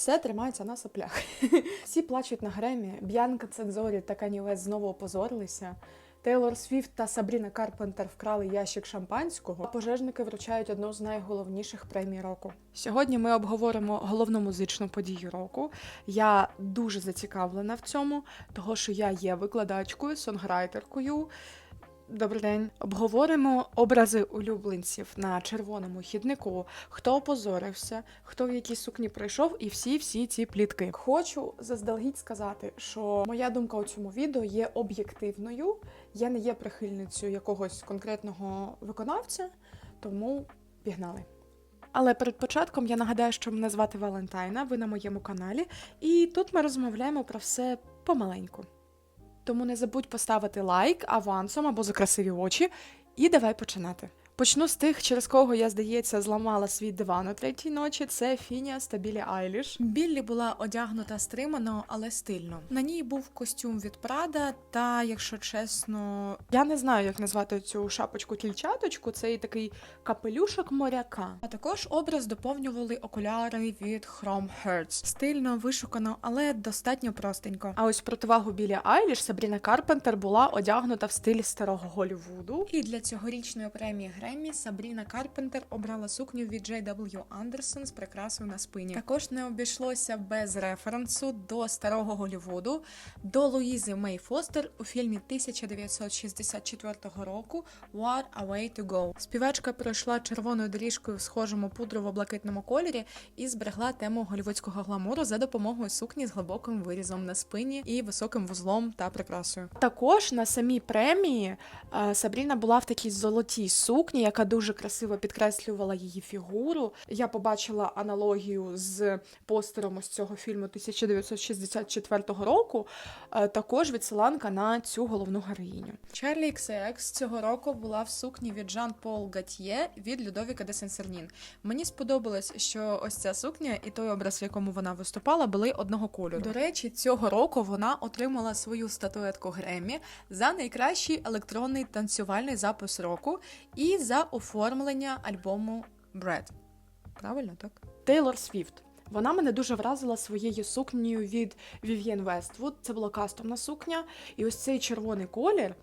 Все тримається на соплях. Всі плачуть на гремі. Б'янка Цензорі та Кані Вест знову опозорилися. Тейлор Свіфт та Сабріна Карпентер вкрали ящик шампанського. а Пожежники вручають одну з найголовніших премій року. Сьогодні ми обговоримо головну музичну подію року. Я дуже зацікавлена в цьому, того що я є викладачкою, сонграйтеркою. Добрий день. Обговоримо образи улюбленців на червоному хіднику, хто опозорився, хто в якій сукні прийшов, і всі всі ці плітки. Хочу заздалегідь сказати, що моя думка у цьому відео є об'єктивною. Я не є прихильницею якогось конкретного виконавця, тому пігнали. Але перед початком я нагадаю, що мене звати Валентайна, ви на моєму каналі, і тут ми розмовляємо про все помаленьку. Тому не забудь поставити лайк авансом або за красиві очі, і давай починати. Почну з тих, через кого я, здається, зламала свій диван у третій ночі. Це Фініас та Білі Айліш. Біллі була одягнута стримано, але стильно. На ній був костюм від Прада, та, якщо чесно, я не знаю, як назвати цю шапочку кільчаточку. Це і такий капелюшок моряка. А також образ доповнювали окуляри від Chrome Hertz. Стильно, вишукано, але достатньо простенько. А ось противагу Білі Айліш Сабріна Карпентер була одягнута в стилі старого Голлівуду. І для цьогорічної премії Греммі Сабріна Карпентер обрала сукню від J.W. Anderson з прикрасою на спині. Також не обійшлося без референсу до старого Голлівуду, до Луїзи Мей Фостер у фільмі 1964 року What a Way to Go. Співачка пройшла червоною доріжкою в схожому пудрово-блакитному кольорі і зберегла тему голівудського гламуру за допомогою сукні з глибоким вирізом на спині і високим вузлом та прикрасою. Також на самій премії е, Сабріна була в такій золотій сукні, яка дуже красиво підкреслювала її фігуру. Я побачила аналогію з постером ось цього фільму 1964 року. е, Також відсиланка на цю головну героїню. Чарлі XCX цього року була в сукні від Жан Пол Гатьє від Людовіка де Сен-Сернін. Мені сподобалось, що ось ця сукня і той образ, в якому вона виступала, були одного кольору. До речі, цього року вона отримала свою статуетку Греммі за найкращий електронний танцювальний запис року і за оформлення альбому Бред. Правильно, так? Тейлор Свіфт. Вона мене дуже вразила своєю сукнею від Vivienne Westwood. Це була кастомна сукня. І ось цей червоний колір.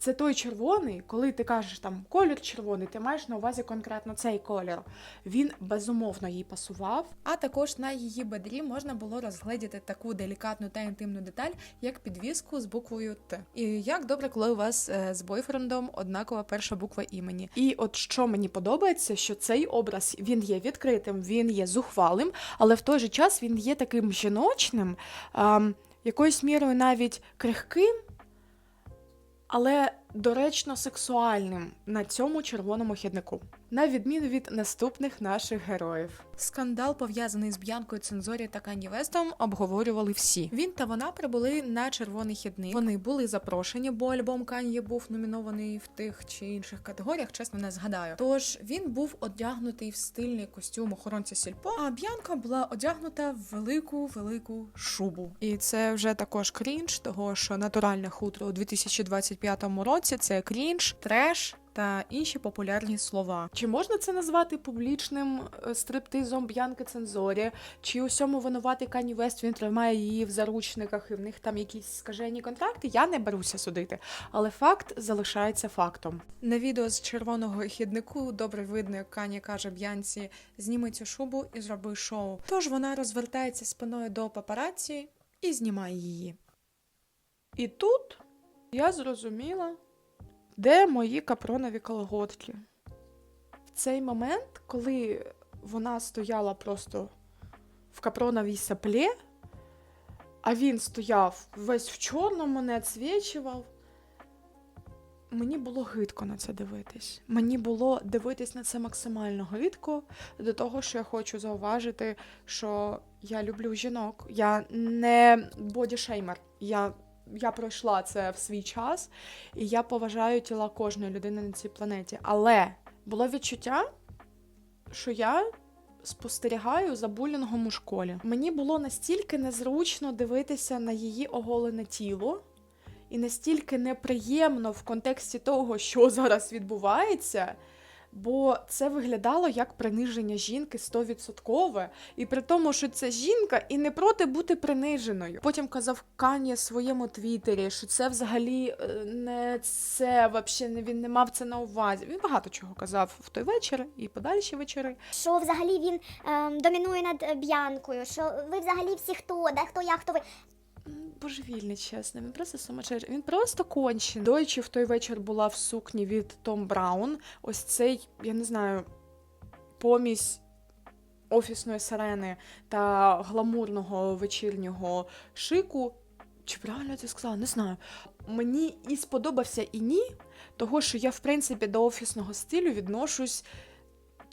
Це той червоний, коли ти кажеш там колір червоний, ти маєш на увазі конкретно цей колір. Він безумовно їй пасував. А також на її бедрі можна було розгледіти таку делікатну та інтимну деталь, як підвіску з буквою Т. І як добре, коли у вас е, з бойфрендом однакова перша буква імені. І от що мені подобається, що цей образ він є відкритим, він є зухвалим, але в той же час він є таким жіночним, якоюсь мірою навіть крихким але доречно сексуальним на цьому червоному хіднику, на відміну від наступних наших героїв. Скандал, пов'язаний з Б'янкою Цензорі та Кані Вестом, обговорювали всі. Він та вона прибули на червоний хідник. Вони були запрошені, бо альбом Кан'є був номінований в тих чи інших категоріях, чесно не згадаю. Тож він був одягнутий в стильний костюм охоронця сільпо, а Б'янка була одягнута в велику велику шубу. І це вже також крінж, того що натуральне хутро у 2025 році це крінж, треш. Та інші популярні слова. Чи можна це назвати публічним е, стриптизом Б'янки Цензорі? Чи усьому винуватий Кані Вест він тримає її в заручниках і в них там якісь скажені контракти? Я не беруся судити, але факт залишається фактом. На відео з червоного хіднику добре видно, як Кані каже Б'янці: зніми цю шубу і зроби шоу. Тож вона розвертається спиною до папараці і знімає її. І тут я зрозуміла, де мої капронові колготки. В цей момент, коли вона стояла просто в капроновій саплі, а він стояв весь в чорному, не відсвічував, мені було гидко на це дивитись. Мені було дивитись на це максимально гидко, до того, що я хочу зауважити, що я люблю жінок. Я не бодішеймер. Я, я пройшла це в свій час, і я поважаю тіла кожної людини на цій планеті. Але було відчуття, що я спостерігаю за булінгом у школі. Мені було настільки незручно дивитися на її оголене тіло. І настільки неприємно в контексті того, що зараз відбувається, Бо це виглядало як приниження жінки 100%, і при тому, що це жінка і не проти бути приниженою. Потім казав Канє в своєму твіттері, що це взагалі е, не це, не він не мав це на увазі. Він багато чого казав в той вечір і подальші вечори. що взагалі він ем, домінує над е, Б'янкою, що ви взагалі всі хто, де хто я, хто ви. Божевільний, чесно, він просто сумасшедший. Він просто кончений. Дойчі в той вечір була в сукні від Том Браун. Ось цей, я не знаю, помість офісної сирени та гламурного вечірнього шику. Чи правильно я це сказала? Не знаю. Мені і сподобався, і ні, того що я, в принципі, до офісного стилю відношусь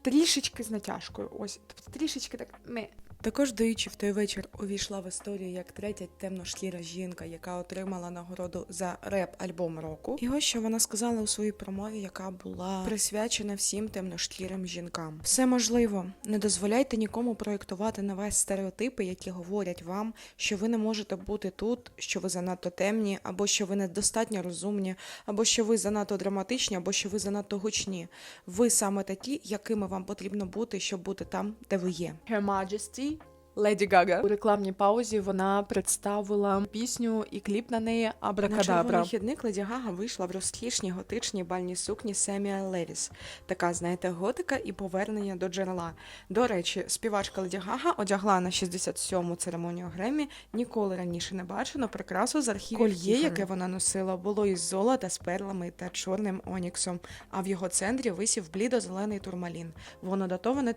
трішечки з натяжкою. Ось, тобто трішечки так не. Також Доїчі в той вечір увійшла в історію як третя темношкіра жінка, яка отримала нагороду за реп-альбом року. І ось що вона сказала у своїй промові, яка була присвячена всім темношкірим жінкам. Все можливо, не дозволяйте нікому проєктувати на вас стереотипи, які говорять вам, що ви не можете бути тут, що ви занадто темні, або що ви недостатньо розумні, або що ви занадто драматичні, або що ви занадто гучні. Ви саме такі, якими вам потрібно бути, щоб бути там, де ви є. Her Majesty Леді Гага. У рекламній паузі вона представила пісню і кліп на неї На Абракадабра. червоний хідник Леді Гага вийшла в розкішній готичній бальній сукні Семія Левіс. Така, знаєте, готика і повернення до джерела. До речі, співачка Леді Гага одягла на 67-му церемонію Греммі ніколи раніше не бачено прикрасу з архівів Кольє, яке вона носила, було із золота з перлами та чорним оніксом. А в його центрі висів блідо-зелений турмалін. Воно датоване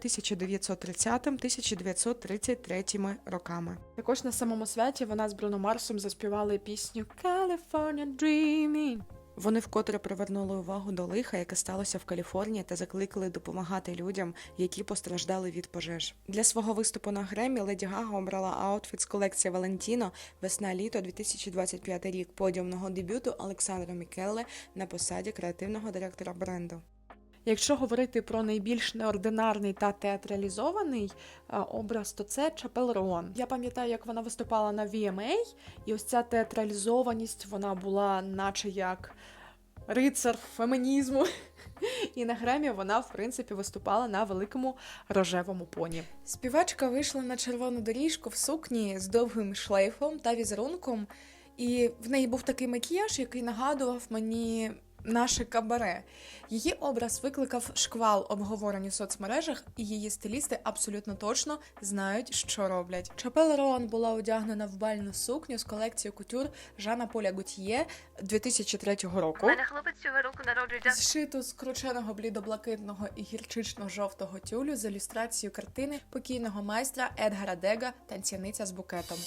1930-1933 роками. Також на самому святі вона з Бруно Марсом заспівали пісню California Dreaming. Вони вкотре привернули увагу до лиха, яке сталося в Каліфорнії, та закликали допомагати людям, які постраждали від пожеж. Для свого виступу на Гремі Леді Гага обрала аутфіт з колекції Валентіно весна-літо 2025 рік подіумного дебюту Олександра Мікелле на посаді креативного директора бренду. Якщо говорити про найбільш неординарний та театралізований е, образ, то це Чапел Роан. Я пам'ятаю, як вона виступала на VMA, і ось ця театралізованість вона була, наче як рицар фемінізму. І на Гремі вона, в принципі, виступала на великому рожевому поні. Співачка вийшла на червону доріжку в сукні з довгим шлейфом та візерунком, і в неї був такий макіяж, який нагадував мені наше кабаре. Її образ викликав шквал обговорень у соцмережах, і її стилісти абсолютно точно знають, що роблять. Чапел Роан була одягнена в бальну сукню з колекції кутюр Жана Поля Гутьє 2003 року. Мене хлопець цього року народжується. Зшиту з крученого блідоблакитного і гірчично-жовтого тюлю з ілюстрацією картини покійного майстра Едгара Дега Танцяниця з букетом.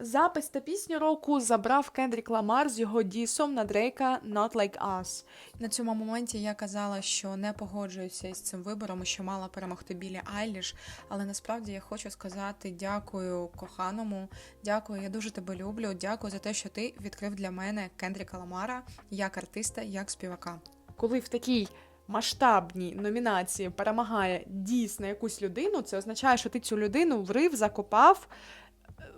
Запис та пісню року забрав Кендрік Ламар з його дісом на Дрейка Not Like Us. На цьому моменті я казала, що не погоджуюся із цим вибором, і що мала перемогти Білі Айліш. Але насправді я хочу сказати дякую коханому, дякую, я дуже тебе люблю. Дякую за те, що ти відкрив для мене Кендріка Ламара як артиста, як співака. Коли в такій масштабній номінації перемагає дійсно якусь людину, це означає, що ти цю людину врив, закопав,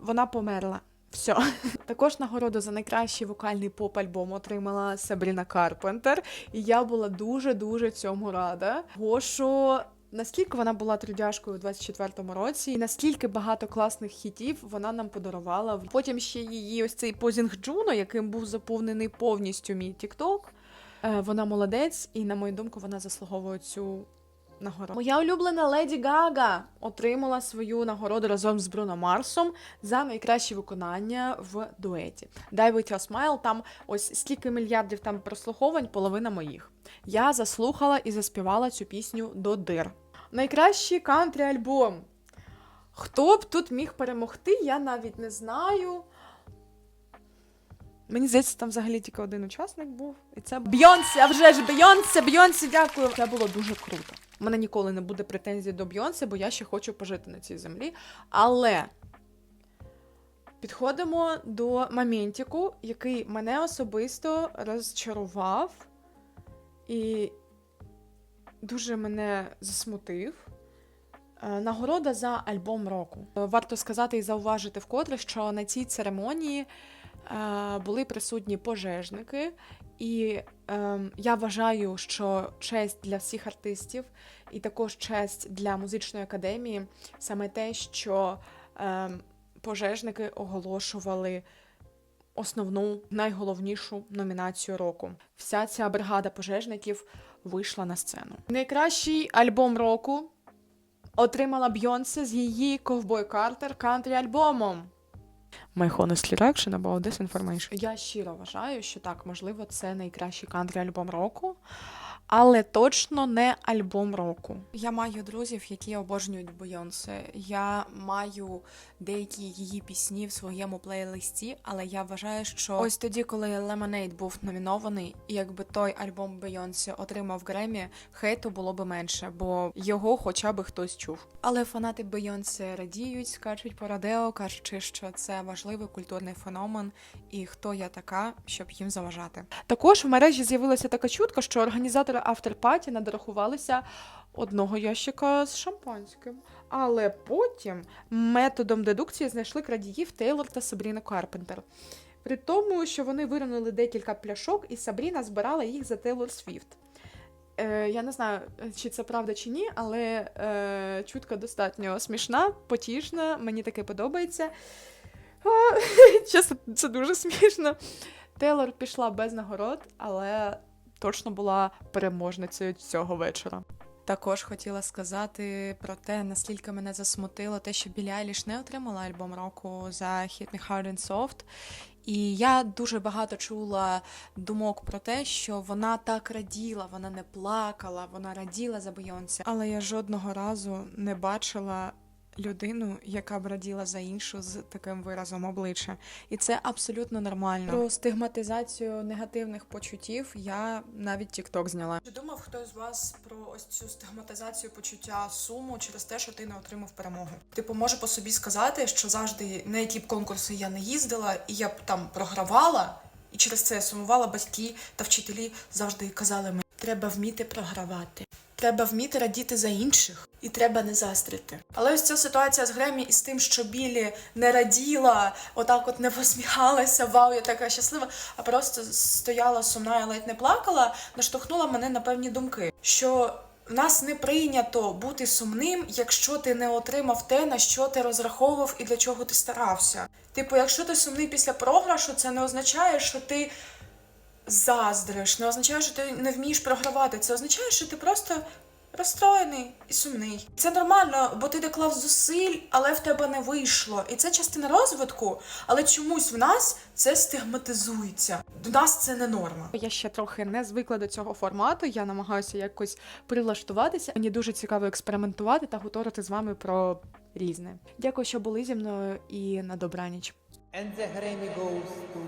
вона померла. Все. Також нагороду за найкращий вокальний поп-альбом отримала Сабріна Карпентер, і я була дуже-дуже цьому рада. Що наскільки вона була трудяшкою у 24-му році, і наскільки багато класних хітів вона нам подарувала. Потім ще її ось цей позінг Джуно, яким був заповнений повністю мій TikTok. Е, Вона молодець, і на мою думку, вона заслуговує цю нагороду. Моя улюблена Леді Гага отримала свою нагороду разом з Бруно Марсом за найкраще виконання в дуеті. Die With Your там ось стільки мільярдів там прослуховань, половина моїх. Я заслухала і заспівала цю пісню до дир. Найкращий кантрі альбом. Хто б тут міг перемогти, я навіть не знаю. Мені здається, там взагалі тільки один учасник був. І це Бйонсе, а вже ж Бйонсе, Бйонсе, дякую. Це було дуже круто. Мене ніколи не буде претензій до Бйонсе, бо я ще хочу пожити на цій землі. Але підходимо до моментіку, який мене особисто розчарував і дуже мене засмутив. Е, Нагорода за альбом року. Е, Варто сказати і зауважити вкотре, що на цій церемонії були присутні пожежники, і ем, я вважаю, що честь для всіх артистів і також честь для музичної академії саме те, що ем, пожежники оголошували основну найголовнішу номінацію року. Вся ця бригада пожежників вийшла на сцену. Найкращий альбом року отримала Бйонсе з її Ковбой Картер кантрі альбомом. My honestly reaction about this information. Я щиро вважаю, що так, можливо, це найкращий кантри альбом року, але точно не альбом року. Я маю друзів, які обожнюють Бейонсе. Я маю деякі її пісні в своєму плейлисті, але я вважаю, що ось тоді, коли Lemonade був номінований, і якби той альбом Бейонсе отримав Гремі, хейту було би менше, бо його хоча б хтось чув. Але фанати Бейонсе радіють, скачуть по радео, кажучи, що це важливий культурний феномен, і хто я така, щоб їм заважати. Також в мережі з'явилася така чутка, що організатори авторпаті надрахувалися одного ящика з шампанським. Але потім методом дедукції знайшли крадіїв Тейлор та Сабріна Карпентер. При тому, що вони виринули декілька пляшок, і Сабріна збирала їх за Тейлор Свіфт. Е, я не знаю, чи це правда чи ні, але е, чутка достатньо смішна, потішна, мені таке подобається. А, чесно, це дуже смішно. Тейлор пішла без нагород, але точно була переможницею цього вечора. Також хотіла сказати про те, наскільки мене засмутило те, що Білі Айліш не отримала альбом року за Hit Me Hard and Soft. І я дуже багато чула думок про те, що вона так раділа, вона не плакала, вона раділа за Бейонсе. Але я жодного разу не бачила людину, яка б раділа за іншу з таким виразом обличчя. І це абсолютно нормально. Про стигматизацію негативних почуттів я навіть TikTok зняла. Чи думав хтось з вас про ось цю стигматизацію почуття суму через те, що ти не отримав перемогу? Типу, можу по собі сказати, що завжди на які б конкурси я не їздила, і я б там програвала, і через це сумувала батьки та вчителі завжди казали мені, треба вміти програвати. Треба вміти радіти за інших, і треба не заздрити. Але ось ця ситуація з Гремі і з тим, що Білі не раділа, отак от не посміхалася, вау, я така щаслива, а просто стояла сумна і ледь не плакала, наштовхнула мене на певні думки, що в нас не прийнято бути сумним, якщо ти не отримав те, на що ти розраховував і для чого ти старався. Типу, якщо ти сумний після програшу, це не означає, що ти заздриш, не означає, що ти не вмієш програвати. Це означає, що ти просто розстроєний і сумний. Це нормально, бо ти доклав зусиль, але в тебе не вийшло. І це частина розвитку, але чомусь в нас це стигматизується. До нас це не норма. Я ще трохи не звикла до цього формату. Я намагаюся якось прилаштуватися. Мені дуже цікаво експериментувати та говорити з вами про різне. Дякую, що були зі мною і на добраніч. And the goes to